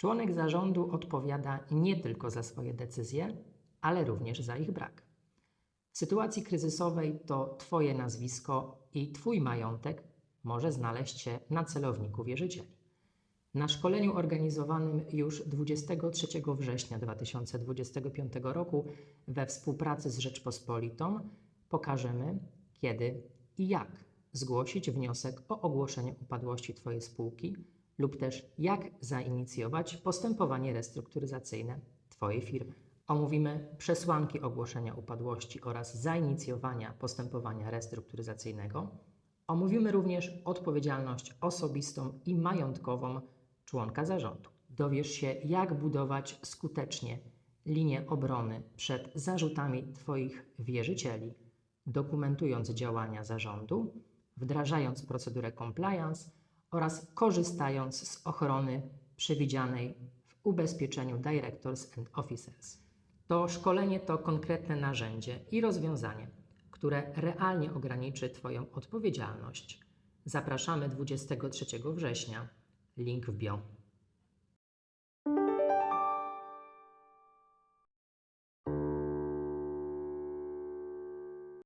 Członek zarządu odpowiada nie tylko za swoje decyzje, ale również za ich brak. W sytuacji kryzysowej to Twoje nazwisko i Twój majątek może znaleźć się na celowniku wierzycieli. Na szkoleniu organizowanym już 23 września 2025 roku we współpracy z Rzeczpospolitą pokażemy, kiedy i jak zgłosić wniosek o ogłoszenie upadłości Twojej spółki lub też jak zainicjować postępowanie restrukturyzacyjne Twojej firmy. Omówimy przesłanki ogłoszenia upadłości oraz zainicjowania postępowania restrukturyzacyjnego. Omówimy również odpowiedzialność osobistą i majątkową członka zarządu. Dowiesz się, jak budować skutecznie linię obrony przed zarzutami Twoich wierzycieli, dokumentując działania zarządu, wdrażając procedurę compliance oraz korzystając z ochrony przewidzianej w ubezpieczeniu Directors and Officers. To szkolenie to konkretne narzędzie i rozwiązanie, które realnie ograniczy Twoją odpowiedzialność. Zapraszamy 23 września. Link w bio.